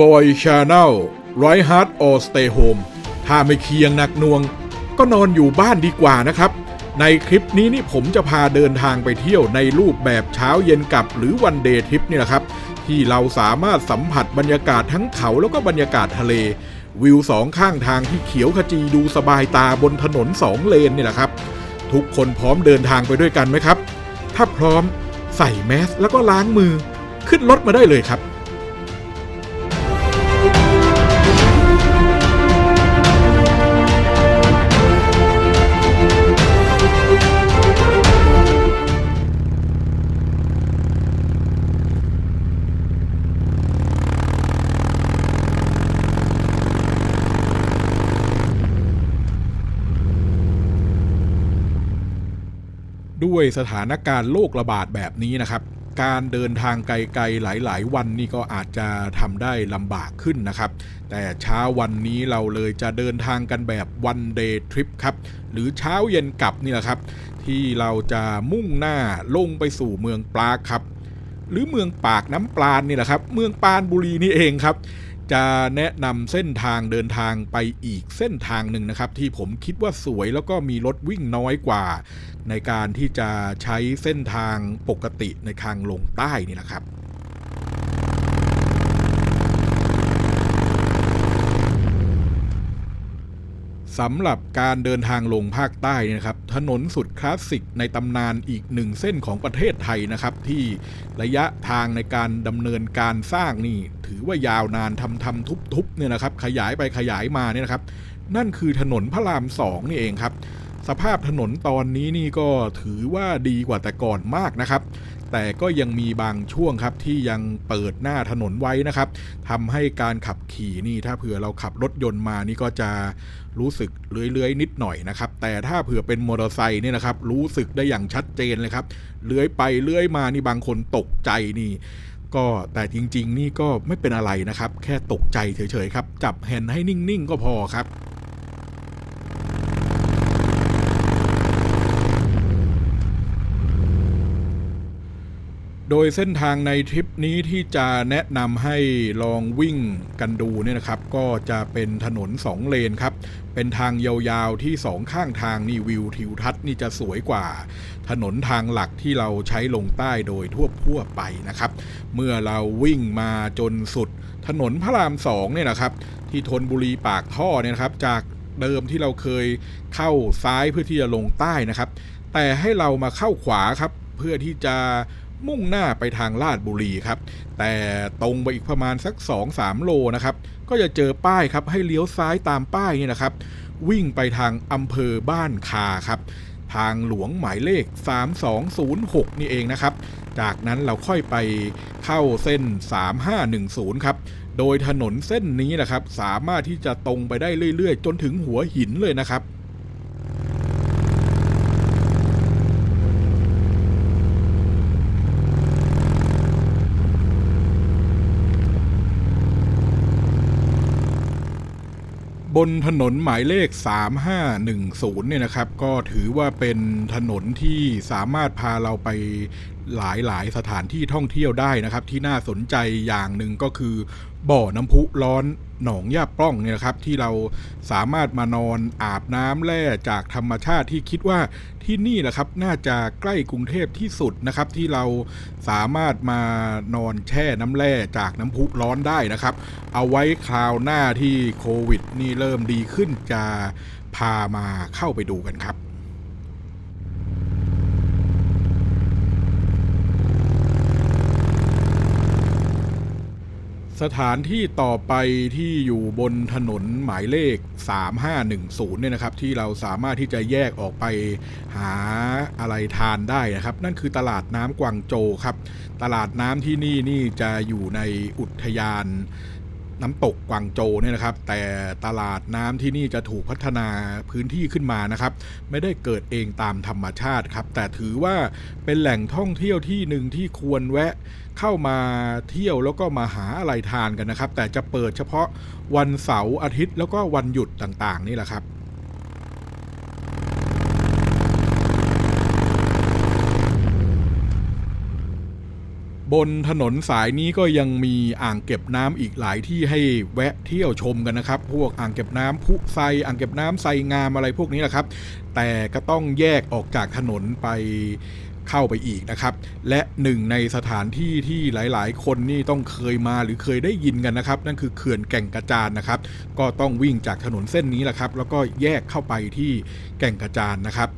บอยชาแนลไรฮาร์ดออสเตย์โฮมถ้าไม่เคียงหนักหน่วง ก็นอนอยู่บ้านดีกว่านะครับ ในคลิปนี้นี่ผมจะพาเดินทางไปเที่ยวในรูปแบบเช้าเย็นกลับ หรือวันเดย์ทริปนี่แหละครับ ที่เราสามารถสัมผัสบรรยากาศทั้งเขาแล้วก็บรรยากาศทะเล วิวสองข้างทางที่เขียวขจีดูสบายตาบนถนนสองเลนนี่แหละครับ ทุกคนพร้อมเดินทางไปด้วยกันไหมครับ ถ้าพร้อมใส่แมสแล้วก็ล้างมือ ขึ้นรถมาได้เลยครับ ด้วยสถานการณ์โรคระบาดแบบนี้นะครับ การเดินทางไกลๆหลายๆ วันนี่ก็อาจจะทำได้ลำบากขึ้นนะครับ แต่เช้าวันนี้เราเลยจะเดินทางกันแบบวันเดย์ทริปครับ หรือเช้าเย็นกลับนี่แหละครับ ที่เราจะมุ่งหน้าลงไปสู่เมืองปราครับ หรือเมืองปากน้ำปลานนี่แหละครับ เมืองปานบุรีนี่เองครับ จะแนะนำเส้นทางเดินทางไปอีกเส้นทางหนึ่งนะครับ ที่ผมคิดว่าสวยแล้วก็มีรถวิ่งน้อยกว่า ในการที่จะใช้เส้นทางปกติในทางลงใต้นี่แหละครับ สำหรับการเดินทางลงภาคใต้เนี่ยนะครับถนนสุดคลาสสิกในตำนานอีกหนึ่งเส้นของประเทศไทยนะครับ ที่ระยะทางในการดำเนินการสร้างนี่ ถือว่ายาวนานทำทำทุบทุบๆเนี่ยนะครับ ขยายไปขยายมาเนี่ยนะครับ นั่นคือถนนพระรามสองนี่เองครับ สภาพถนนตอนนี้นี่ก็ถือว่าดีกว่าแต่ก่อนมากนะครับ แต่ก็ยังมีบางช่วงครับที่ยังเปิดหน้าถนนไว้นะครับทำให้การขับขี่นี่ถ้าเผื่อเราขับรถยนต์มานี่ก็จะรู้สึกเลื้อยๆนิดหน่อยนะครับ แต่ถ้าเผื่อเป็นมอเตอร์ไซค์เนี่ยนะครับ รู้สึกได้อย่างชัดเจนเลยครับเลื้อยไปเลื้อยมานี่บางคนตกใจนี่ก็แต่จริง ๆ นี่ก็ไม่เป็นอะไรนะครับ แค่ตกใจเฉยๆครับ จับแฮนด์ให้นิ่ง ๆ ก็พอครับ โดยเส้นทางในทริปนี้ที่จะแนะนำให้ลองวิ่งกันดูเนี่ยนะครับ ก็จะเป็นถนน 2 เลนครับ เป็นทางยาวๆที่สองข้างทางนี่วิวทิวทัศน์นี่จะสวยกว่า ถนนทางหลักที่เราใช้ลงใต้โดยทั่วทั่วไปนะครับ เมื่อเราวิ่งมาจนสุด ถนนพระรามสองเนี่ยนะครับ ที่ธนบุรีปากท่อเนี่ยนะครับ จากเดิมที่เราเคยเข้าซ้ายเพื่อที่จะลงใต้นะครับ แต่ให้เรามาเข้าขวาครับเพื่อที่จะ มุ่งหน้าไปทางลาดบุรีครับ แต่ตรงไปอีกประมาณสัก 2-3 โลนะครับ ก็จะเจอป้ายครับให้เลี้ยวซ้ายตามป้ายนี่นะครับ วิ่งไปทางอำเภอบ้านคาครับ ทางหลวงหมายเลข 3206 นี่เองนะครับ จากนั้นเราค่อยไปเข้าเส้น 3510 ครับโดยถนนเส้นนี้นะครับ สามารถที่จะตรงไปได้เรื่อย ๆ จนถึงหัวหินเลยนะครับ บนถนนหมายเลข 3510 เนี่ยนะครับ ก็ถือว่าเป็นถนนที่สามารถพาเราไปหลายหลายๆสถานที่ท่องเที่ยวได้นะครับ ที่น่าสนใจอย่างหนึ่งก็คือบ่อน้ำพุร้อนหนองย่าปล้องเนี่ยนะครับ ที่เราสามารถมานอนอาบน้ำแร่จากธรรมชาติที่คิดว่าที่นี่แหละครับน่าจะใกล้กรุงเทพที่สุดนะครับ ที่เราสามารถมานอนแช่น้ำแร่จากน้ำพุร้อนได้นะครับ เอาไว้คราวหน้าที่โควิด นี่เริ่มดีขึ้นจะพามาเข้าไปดูกันครับ สถานที่ต่อไปที่อยู่บนถนนหมายเลข 3510 เนี่ยนะครับ ที่เราสามารถที่จะแยกออกไปหาอะไรทานได้นะครับ นั่นคือตลาดน้ำกวางโจครับ ตลาดน้ำที่นี่นี่จะอยู่ในอุทยาน น้ำตกกวางโจเนี่ยนะครับ แต่ตลาดน้ำที่นี่จะถูกพัฒนาพื้นที่ขึ้นมานะครับ ไม่ได้เกิดเองตามธรรมชาติครับ แต่ถือว่าเป็นแหล่งท่องเที่ยวที่หนึ่งที่ควรแวะเข้ามาเที่ยวแล้วก็มาหาอะไรทานกันนะครับ แต่จะเปิดเฉพาะวันเสาร์อาทิตย์แล้วก็วันหยุดต่างๆ นี่แหละครับ บนถนนสายนี้ก็ยังมีอ่างเก็บน้ำอีกหลายที่ให้แวะเที่ยวชมกันนะครับ พวกอ่างเก็บน้ำพุไซอ่างเก็บน้ำไซงามอะไรพวกนี้แหละครับ แต่ก็ต้องแยกออกจากถนนไปเข้าไปอีกนะครับ และหนึ่งในสถานที่ที่หลายๆ คนนี่ต้องเคยมาหรือเคยได้ยินกันนะครับ นั่นคือเขื่อนแก่งกระจานนะครับ ก็ต้องวิ่งจากถนนเส้นนี้แหละครับ แล้วก็แยกเข้าไปที่แก่งกระจานนะครับ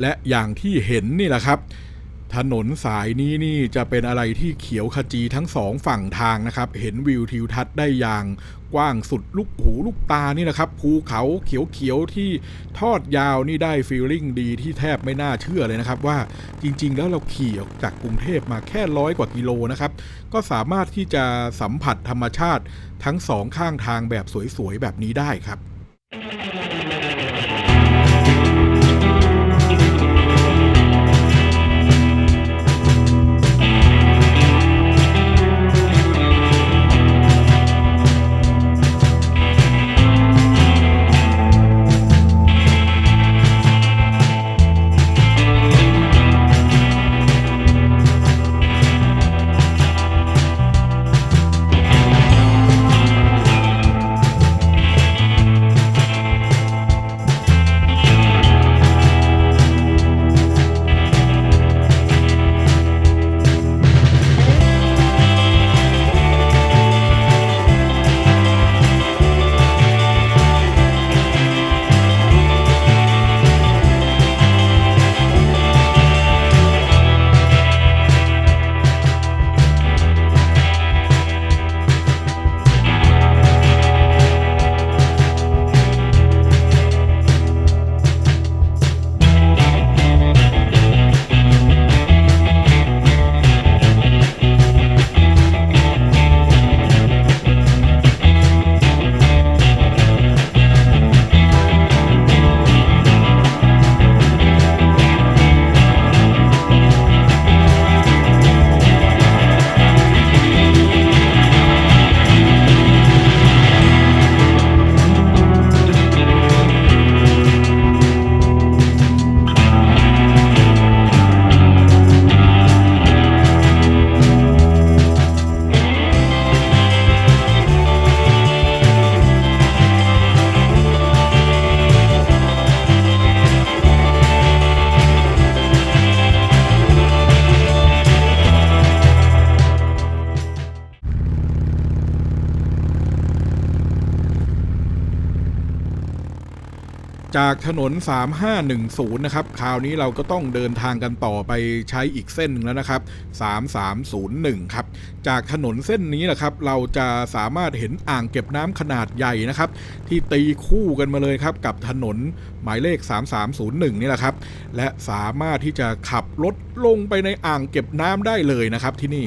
และอย่างที่เห็นนี่แหละครับ ถนนสายนี้นี่จะเป็นอะไรที่เขียวขจีทั้งสองฝั่งทางนะครับ เห็นวิวทิวทัศน์ได้อย่างกว้างสุดลูกหูลูกตานี่แหละครับภูเขาเขียวๆที่ทอดยาวนี่ได้ฟีลลิ่งดีที่แทบไม่น่าเชื่อเลยนะครับ ว่าจริงๆ แล้วเราขี่ออกจากกรุงเทพมาแค่ร้อยกว่ากิโลนะครับ ก็สามารถที่จะสัมผัสธรรมชาติทั้งสองข้างทางแบบสวยๆ แบบนี้ได้ครับ จากถนน 3510 นะครับ คราวนี้เราก็ต้องเดินทางกันต่อไปใช้อีกเส้นหนึ่งแล้วนะครับ 3301 ครับ จากถนนเส้นนี้นะครับ เราจะสามารถเห็นอ่างเก็บน้ำขนาดใหญ่นะครับ ที่ตีคู่กันมาเลยครับ กับถนนหมายเลข 3301 นี่แหละครับ และสามารถที่จะขับรถลงไปในอ่างเก็บน้ำได้เลยนะครับที่นี่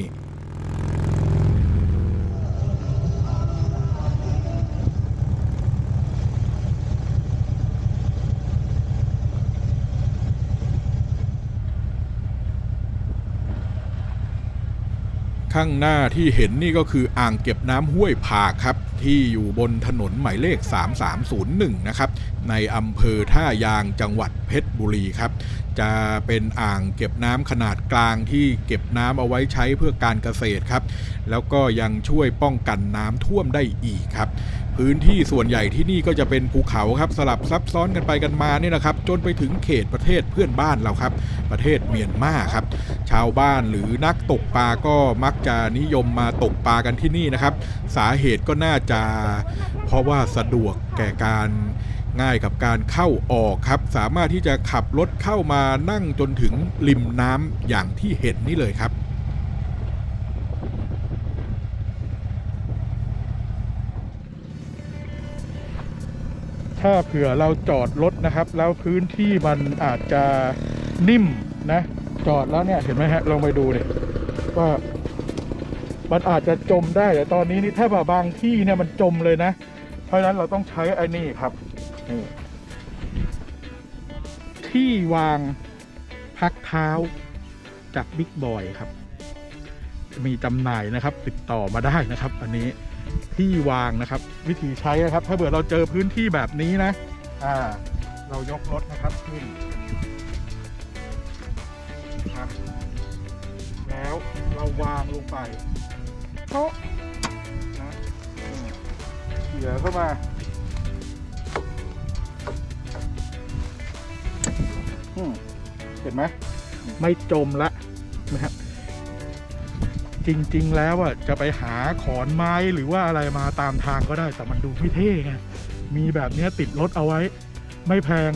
ข้างหน้าที่เห็นนี่ก็คืออ่างเก็บน้ำห้วยผากครับ ที่อยู่บนถนนหมายเลข 3301 นะครับ ในอำเภอท่ายางจังหวัดเพชรบุรีครับ จะเป็นอ่างเก็บน้ำขนาดกลางที่เก็บน้ำเอาไว้ใช้เพื่อการเกษตรครับ แล้วก็ยังช่วยป้องกันน้ำท่วมได้อีกครับ พื้นที่ส่วนใหญ่ที่นี่ก็จะเป็นภูเขาครับสลับซับซ้อนกันไปกันมาเนี่ยนะครับ จนไปถึงเขตประเทศเพื่อนบ้านเราครับ ประเทศเมียนมาครับ ชาวบ้านหรือนักตกปลาก็มักจะนิยมมาตกปลากันที่นี่นะครับ สาเหตุก็น่าจะ เพราะว่าสะดวกแก่การง่ายกับการเข้าออกครับ สามารถที่จะขับรถเข้ามานั่งจนถึงริมน้ำอย่างที่เห็นนี่เลยครับ ถ้าเผื่อเราจอดรถนะครับ แล้วพื้นที่มันอาจจะนิ่มนะ จอดแล้วเนี่ยเห็นไหมฮะลองไปดูเนี่ยว่ามันอาจจะจมได้แต่ตอนนี้นี่ถ้าแบบบางที่เนี่ยมันจมเลยนะ เพราะฉะนั้นเราต้องใช้ไอ้นี่ครับนี่ที่วางพักเท้าจากบิ๊กบอยครับ มีจำหน่ายนะครับ ติดต่อมาได้นะครับ อันนี้ ที่วางนะครับ วิธีใช้นะครับ ถ้าเผื่อเราเจอพื้นที่แบบนี้นะ อ่า เรายกรถนะครับขึ้นครับแล้วเราวางลงไปโต๊ะนะเขี่ยเข้ามาเห็นไหมไม่จมละนะครับ จริง ๆ แล้วอะจะไปหาขอนไม้หรือว่าอะไรมาตามทางก็ได้แต่มันดูไม่เท่ไงมีแบบนี้ติดรถเอาไว้ ไม่แพง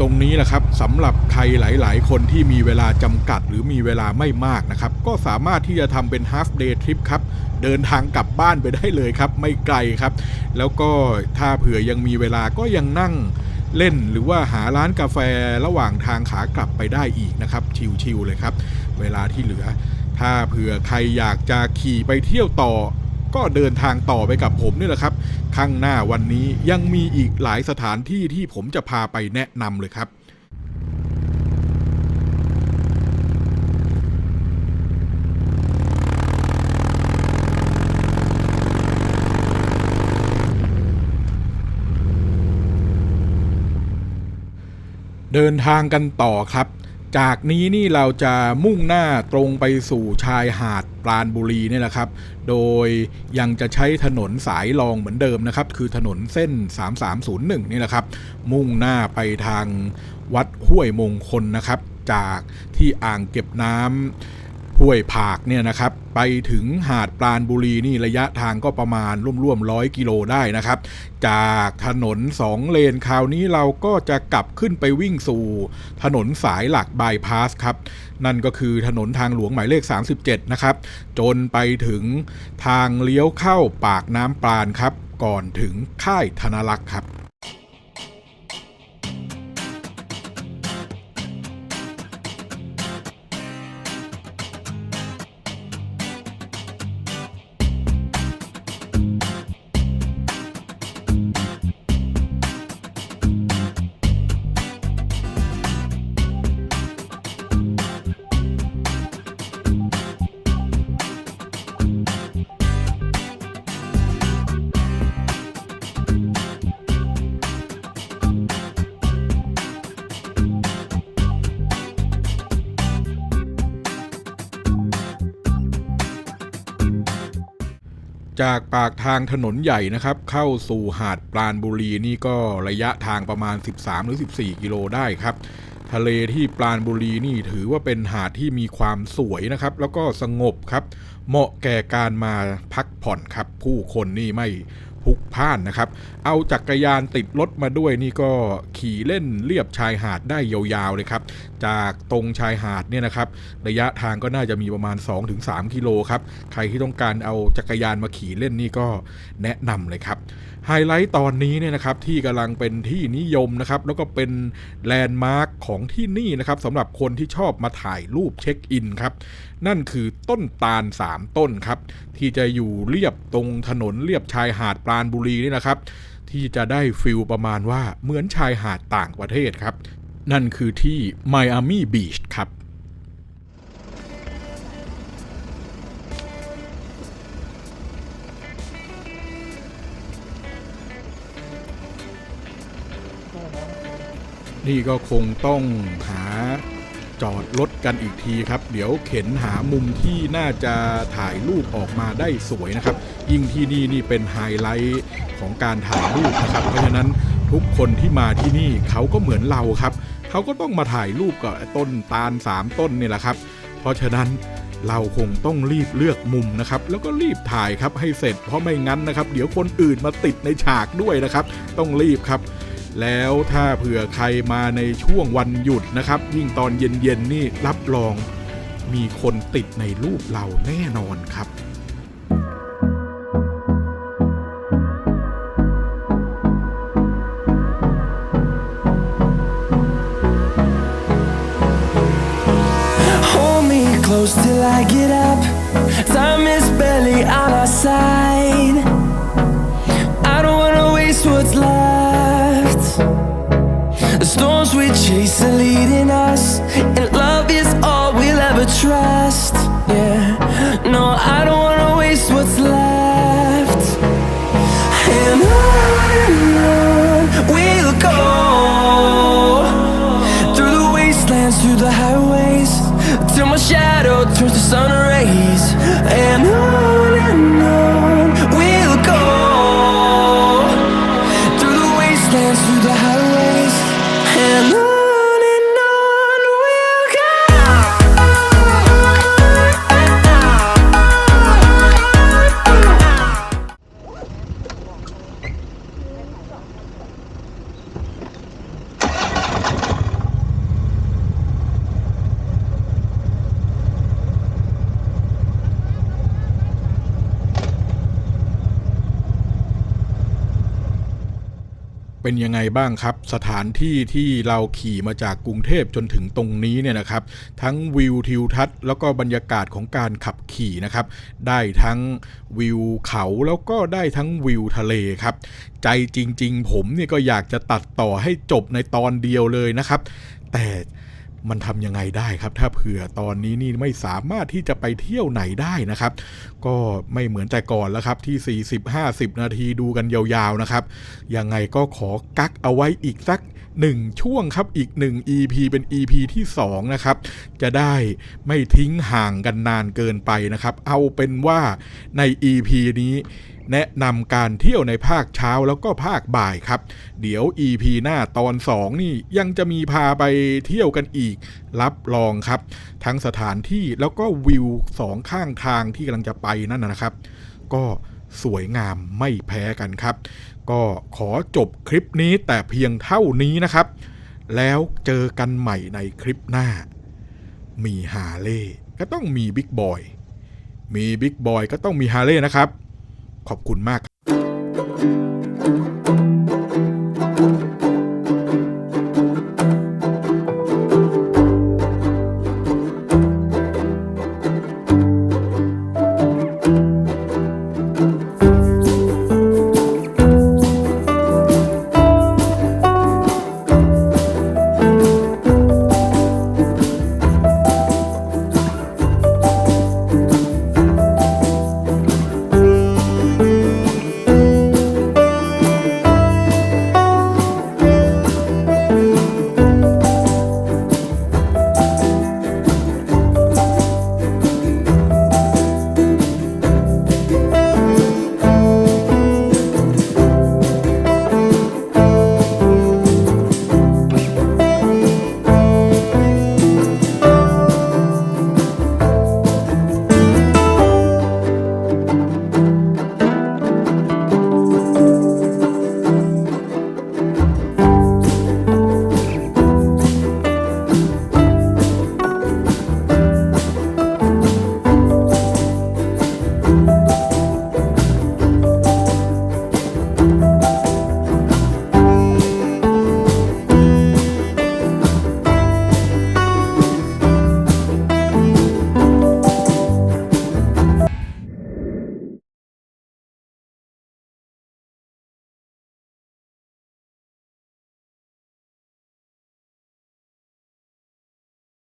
ตรงนี้แหละครับสำหรับใครหลาย ๆ คนที่มีเวลาจำกัดหรือมีเวลาไม่มากนะครับ ก็สามารถที่จะทำเป็น half day trip ครับ เดินทางกลับบ้านไปได้เลยครับ ไม่ไกลครับ แล้วก็ถ้าเผื่อยังมีเวลาก็ยังนั่งเล่นหรือว่าหาร้านกาแฟระหว่างทางขากลับไปได้อีกนะครับ ชิลๆเลยครับ เวลาที่เหลือ ถ้าเผื่อใครอยากจะขี่ไปเที่ยวต่อ ก็เดินทางต่อไปกับผมนี่แหละครับ ข้างหน้าวันนี้ยังมีอีกหลายสถานที่ที่ผมจะพาไปแนะนำเลยครับเดินทางกันต่อครับ จากนี้นี่เราจะมุ่งหน้าตรงไปสู่ชายหาดปราณบุรีเนี่ยแหละครับ โดยยังจะใช้ถนนสายรองเหมือนเดิมนะครับ คือถนนเส้น 3301นี่แหละครับ มุ่งหน้าไปทางวัดห้วยมงคลนะครับ จากที่อ่างเก็บน้ำ ห้วยผากเนี่ยนะครับ ไปถึงหาดปราณบุรีนี่ระยะทางก็ประมาณร่วมๆร้อยกิโลได้นะครับ จากถนน 2 เลนคราวนี้เราก็จะกลับขึ้นไปวิ่งสู่ถนนสายหลักบายพาสครับ นั่นก็คือถนนทางหลวงหมายเลข 37 นะครับ จนไปถึงทางเลี้ยวเข้าปากน้ำปราณครับ ก่อนถึงค่ายธนลักษ์ครับ จากปากทางถนนใหญ่นะครับ เข้าสู่หาดปราณบุรีนี่ก็ระยะทางประมาณ 13 หรือ 14 กิโลได้ครับ ทะเลที่ปราณบุรีนี่ถือว่าเป็นหาดที่มีความสวยนะครับ แล้วก็สงบครับ เหมาะแก่การมาพักผ่อนครับ ผู้คนนี่ไม่ พลุกพ่านนะครับ เอาจักรยานติดรถมาด้วยนี่ก็ขี่เล่นเลียบชายหาดได้ยาวๆเลยครับ จากตรงชายหาดเนี่ยนะครับ ระยะทางก็น่าจะมีประมาณ 2-3 กิโลครับ ใครที่ต้องการเอาจักรยานมาขี่เล่นนี่ก็แนะนำเลยครับ ไฮไลท์ตอนนี้เนี่ยนะครับที่กำลังเป็นที่นิยมนะครับแล้วก็เป็นแลนด์มาร์คของที่นี่นะครับสำหรับคนที่ชอบมาถ่ายรูปเช็คอินครับนั่นคือต้นตาล 3 ต้นครับที่จะอยู่เรียบตรงถนนเรียบชายหาดปราณบุรีนี่นะครับ ที่จะได้ฟิลประมาณว่าเหมือนชายหาดต่างประเทศครับ นั่นคือที่ไมอามี่บีชครับ นี่ก็คงต้องหาจอดรถกันอีกทีครับ เดี๋ยวเข็นหามุมที่น่าจะถ่ายรูปออกมาได้สวยนะครับ ยิ่งที่นี่นี่เป็นไฮไลท์ของการถ่ายรูปนะครับ เพราะฉะนั้นทุกคนที่มาที่นี่เขาก็เหมือนเราครับ เขาก็ต้องมาถ่ายรูปกับต้นตาลสามต้นนี่แหละครับ เพราะฉะนั้นเราคงต้องรีบเลือกมุมนะครับ แล้วก็รีบถ่ายครับให้เสร็จเพราะไม่งั้นนะครับ เดี๋ยวคนอื่นมาติดในฉากด้วยนะครับ ต้องรีบครับ แล้วถ้าเผื่อใครมาในช่วงวันหยุดนะครับ ยิ่งตอนเย็นๆนี่รับรองมีคนติดในรูปเราแน่นอนครับ Old me close till I get up. Time is barely on our side. Chase are leading us, and love is all we'll ever trust. Yeah, no, I don't เป็นยังไงบ้างครับ สถานที่ที่เราขี่มาจากกรุงเทพจนถึงตรงนี้เนี่ยนะครับ ทั้งวิวทิวทัศน์แล้วก็บรรยากาศของการขับขี่นะครับ ได้ทั้งวิวเขาแล้วก็ได้ทั้งวิวทะเลครับ ใจจริง ๆ ผมเนี่ยก็อยากจะตัดต่อให้จบในตอนเดียวเลยนะครับ แต่ มันทำยังไงได้ครับ ถ้าเผื่อตอนนี้นี่ไม่สามารถที่จะไปเที่ยวไหนได้นะครับ ก็ไม่เหมือนแต่ก่อนแล้วครับที่ 40-50 นาทีดูกันยาวๆนะครับ ยังไงก็ขอกักเอาไว้อีกสักหนึ่งช่วงครับอีกหนึ่ง EP เป็น EP ที่ 2 นะครับ จะได้ไม่ทิ้งห่างกันนานเกินไปนะครับ เอาเป็นว่าใน EP นี้ แนะนำการเที่ยวในภาคเช้าแล้วก็ภาคบ่ายครับ เดี๋ยว EP หน้าตอน 2 นี่ยังจะมีพาไปเที่ยวกันอีก รับรองครับ ทั้งสถานที่แล้วก็วิวสองข้างทางที่กำลังจะไปนั่นนะนะครับ ก็สวยงามไม่แพ้กันครับ ก็ขอจบคลิปนี้แต่เพียงเท่านี้นะครับ แล้วเจอกันใหม่ในคลิปหน้า มีฮาเล่ก็ต้องมีบิ๊กบอยมีบิ๊กบอยก็ต้องมีฮาเล่นะครับ ขอบคุณมาก